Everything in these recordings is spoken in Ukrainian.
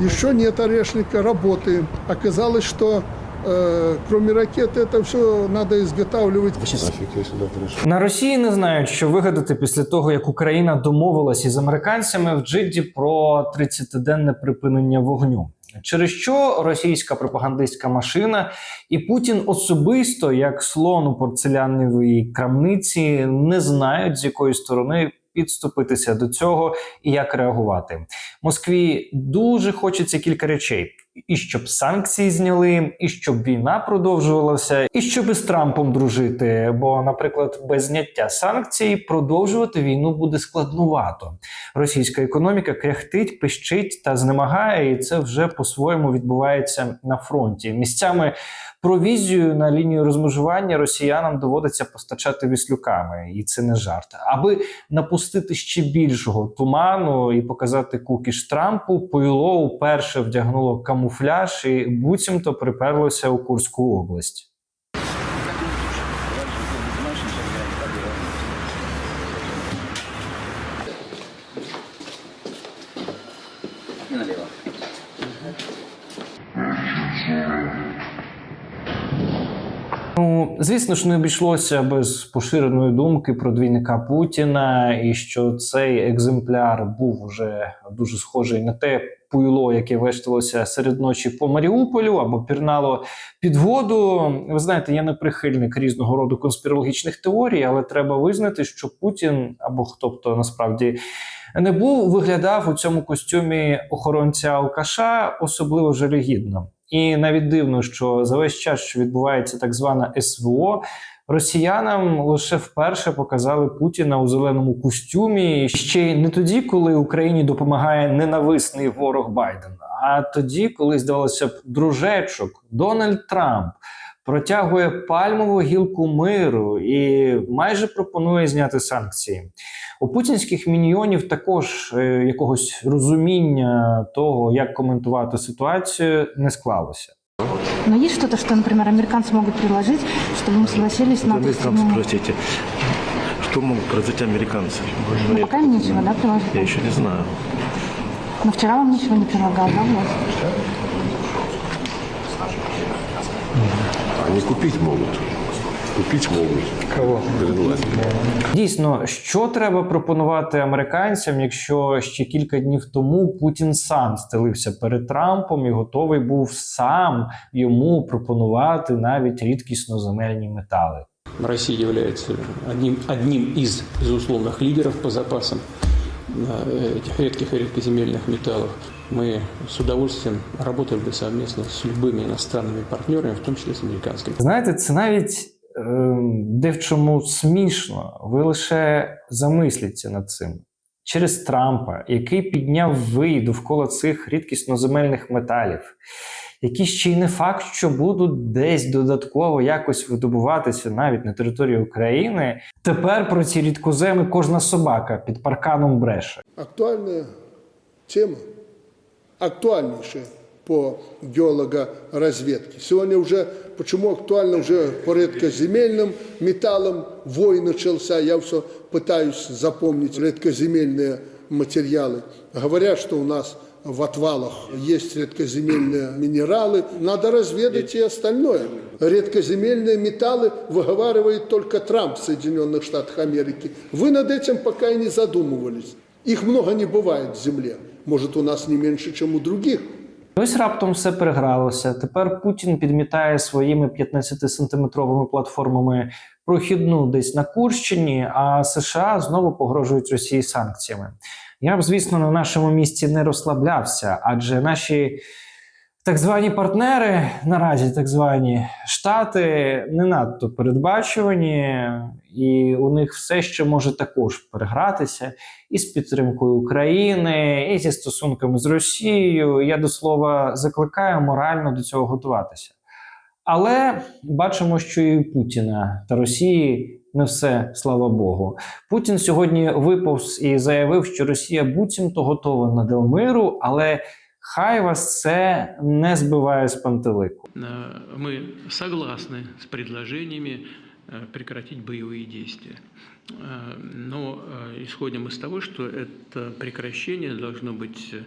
Еще нет орешника, работаем. Оказалось, что э, кроме ракет это все надо изготавливать. Нафиг я сюда пришел. На Росії не знають, що вигадати після того, як Україна домовилась із американцями в Джидді про 30-денне припинення вогню. Через що російська пропагандистська машина і Путін особисто, як слон у порцеляновій крамниці, не знають з якої сторони підступитися до цього і як реагувати. Москві дуже хочеться кілька речей: і щоб санкції зняли, і щоб війна продовжувалася, і щоб із Трампом дружити. Бо, наприклад, без зняття санкцій продовжувати війну буде складнувато. Російська економіка кряхтить, пищить та знемагає, і це вже по-своєму відбувається на фронті. Місцями провізію на лінію розмежування росіянам доводиться постачати віслюками, і це не жарт. Аби напустити ще більшого туману і показати кукіш Трампу, Пойло уперше вдягнуло камуфляж і буцімто приперлося у Курську область. И налево. Ну, звісно ж, не обійшлося без поширеної думки про двійника Путіна, і що цей екземпляр був вже дуже схожий на те пуйло, яке вешталося серед ночі по Маріуполю або пірнало під воду. Ви знаєте, я не прихильник різного роду конспірологічних теорій, але треба визнати, що Путін або хто б то насправді не був, виглядав у цьому костюмі охоронця алкаша особливо жалюгідно. І навіть дивно, що за весь час, що відбувається так звана СВО, росіянам лише вперше показали Путіна у зеленому костюмі. Ще й не тоді, коли Україні допомагає ненависний ворог Байден, а тоді, коли здавалося б, дружечок Дональд Трамп протягує пальмову гілку миру і майже пропонує зняти санкції. У путінських міньйонів також е, якогось розуміння того, як коментувати ситуацію, не склалося. Но есть что-то, что, например, американцы могут предложить, чтобы мы согласились на... Американцы, ну, простите. Что могут предложить американцы? ну, пока им нечего, да, Я предложить? еще не знаю. Но вчера вам ничего не предлагал, да, вот? Они купить могут. Купить могут. Кого? Гренландию. Дійсно, що треба пропонувати американцям, якщо ще кілька днів тому Путін сам стелився перед Трампом і готовий був сам йому пропонувати навіть рідкісно земельні метали. Россия является одним, одним из безусловных лидеров по запасам э, этих редких и редкоземельных металлов. Мы с удовольствием работали бы совместно с любыми иностранными партнерами, в том числе с американскими. Знаєте, це навіть ем, де в чому смішно. Ви лише замисліться над цим. Через Трампа, який підняв вий довкола цих рідкісноземельних металів, які ще й не факт, що будуть десь додатково якось видобуватися навіть на території України. Тепер про ці рідкоземи кожна собака під парканом бреше. Актуальная тема, актуальнейшая по геологоразведке. Сегодня уже, почему актуально уже по редкоземельным металлам, вой начался, я все пытаюсь запомнить редкоземельные материалы. Говорят, что у нас в отвалах есть редкоземельные минералы, надо разведать и остальное. Редкоземельные металлы выговаривает только Трамп в Соединенных Штатах Америки. Вы над этим пока и не задумывались. Их много не бывает в земле. Может, у нас не меньше, чем у других. Ось раптом все перегралося. Тепер Путін підмітає своїми 15-сантиметровими платформами прохідну десь на Курщині, а США знову погрожують Росії санкціями. Я б, звісно, на нашому місці не розслаблявся, адже наші так звані партнери, наразі так звані штати, не надто передбачувані, і у них все ще може також перегратися і з підтримкою України, і зі стосунками з Росією. Я до слова закликаю морально до цього готуватися. Але бачимо, що і Путіна та Росії не все, слава Богу. Путін сьогодні виповз і заявив, що Росія буцімто готова до миру, але хай вас це не збиває з пантелику. Э, Мы согласны с предложениями э, прекратить боевые действия. Э, Но э, исходим из того, что это прекращение должно быть э,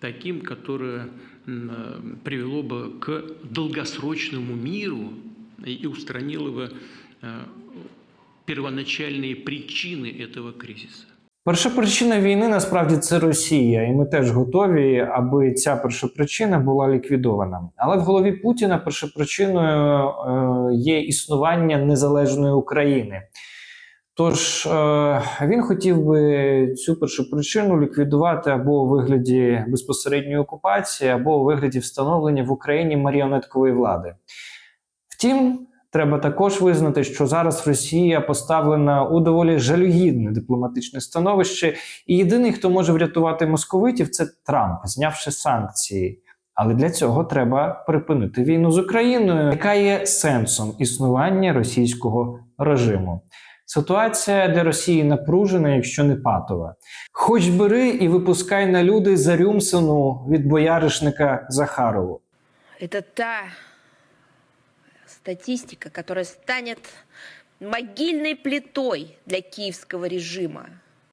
таким, которое м, э, привело бы к долгосрочному миру и и устранило бы э, первоначальные причины этого кризиса. Першопричина війни насправді це Росія, і ми теж готові, аби ця першопричина була ліквідована. Але в голові Путіна першопричиною е, є існування незалежної України. Тож е, він хотів би цю першопричину ліквідувати або у вигляді безпосередньої окупації, або у вигляді встановлення в Україні маріонеткової влади. Втім, треба також визнати, що зараз Росія поставлена у доволі жалюгідне дипломатичне становище, і єдиний, хто може врятувати московитів, це Трамп, знявши санкції. Але для цього треба припинити війну з Україною, яка є сенсом існування російського режиму. Ситуація для Росії напружена, якщо не патова. Хоч бери і випускай на люди Зарюмсину від бояришника Захарову. Это та статистика, которая станет могильной плитой для киевского режима.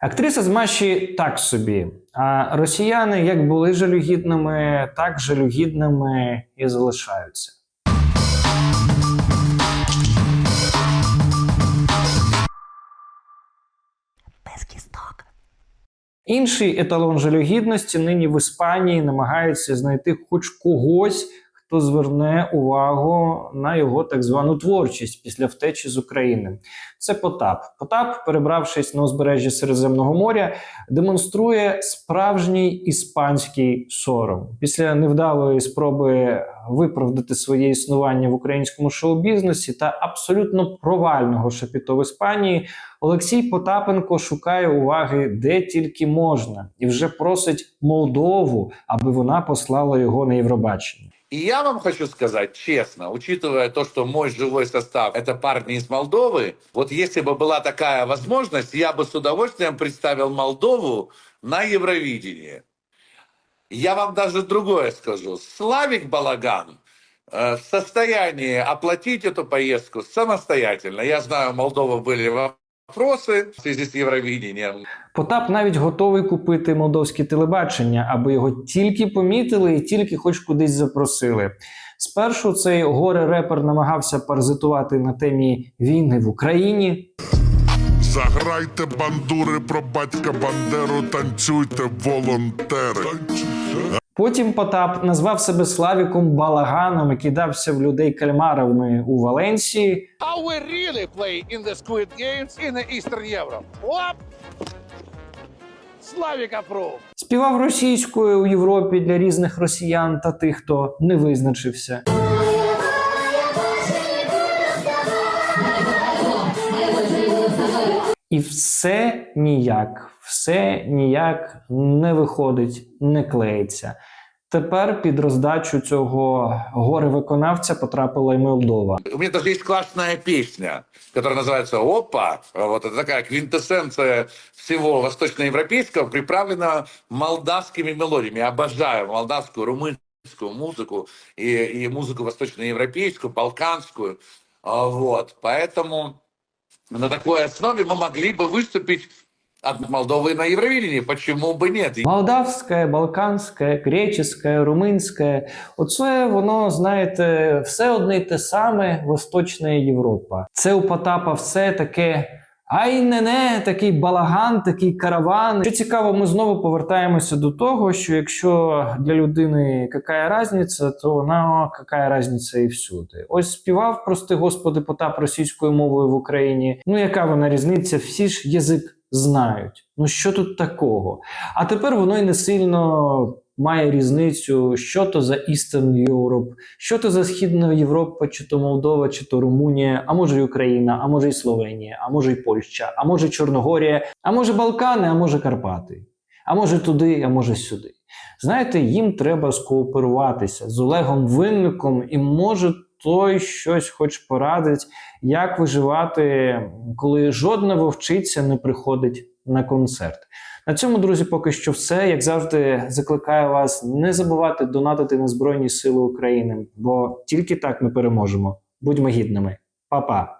Актриса з Маші так собі. А росіяни як були жалюгідними, так жалюгідними і залишаються. Інший еталон жалюгідності нині в Іспанії намагається знайти хоч когось, хто зверне увагу на його так звану творчість після втечі з України. Це Потап. Потап, перебравшись на узбережжя Середземного моря, демонструє справжній іспанський сором. Після невдалої спроби виправдати своє існування в українському шоу-бізнесі та абсолютно провального шапіто в Іспанії, Олексій Потапенко шукає уваги де тільки можна, і вже просить Молдову, аби вона послала його на Євробачення. И я вам хочу сказать честно, учитывая то, что мой живой состав – это парни из Молдовы, вот если бы была такая возможность, я бы с удовольствием представил Молдову на Евровидении. Я вам даже другое скажу. Славик Балаган э, в состоянии оплатить эту поездку самостоятельно. Я знаю, у Молдовы были вопросы в связи с Евровидением. Потап навіть готовий купити молдовське телебачення, аби його тільки помітили і тільки хоч кудись запросили. Спершу цей горе репер намагався паразитувати на темі війни в Україні. Заграйте бандури про батька Бандеру, танцюйте волонтери. Потім Потап назвав себе Славіком Балаганом і кидався в людей кальмарами у Валенсії. How we really play in the Squid Games in the Eastern Europe. Оп! Славік апров! Співав російською у Європі для різних росіян та тих, хто не визначився. І все ніяк, все ніяк не виходить, не клеїться. Тепер під роздачу цього горе-виконавця потрапила й Молдова. У меня даже есть классная песня, которая называется «Опа». Вот это такая квинтэссенция всего восточноевропейского, приправлена молдавскими мелодиями. Я обожаю молдавскую, румынскую музыку и, и музыку восточноевропейскую, балканскую. А, Вот. Поэтому на такой основе мы могли бы выступить от Молдовы на Евровидении. Почему бы нет? Молдавське, балканське, греческе, румунське оце воно, знаєте, все одне й те саме Восточна Європа. Це у Потапа все таке. Ай не не такий балаган, такий караван. Що цікаво, ми знову повертаємося до того, що якщо для людини яка різниця, то вона яка різниця і всюди. Ось співав, прости господи, Потап російською мовою в Україні. Ну яка вона різниця? Всі ж язик знають. Ну що тут такого? А тепер воно й не сильно має різницю, що то за Eastern Europe, що то за Східна Європа, чи то Молдова, чи то Румунія, а може й Україна, а може й Словенія, а може й Польща, а може Чорногорія, а може Балкани, а може Карпати, а може туди, а може сюди. Знаєте, їм треба скооперуватися з Олегом Винником, і може той щось хоч порадить, як виживати, коли жодна вовчиця не приходить на концерт. На цьому, друзі, поки що все. Як завжди, закликаю вас не забувати донатити на Збройні Сили України, бо тільки так ми переможемо. Будьмо гідними. Па-па!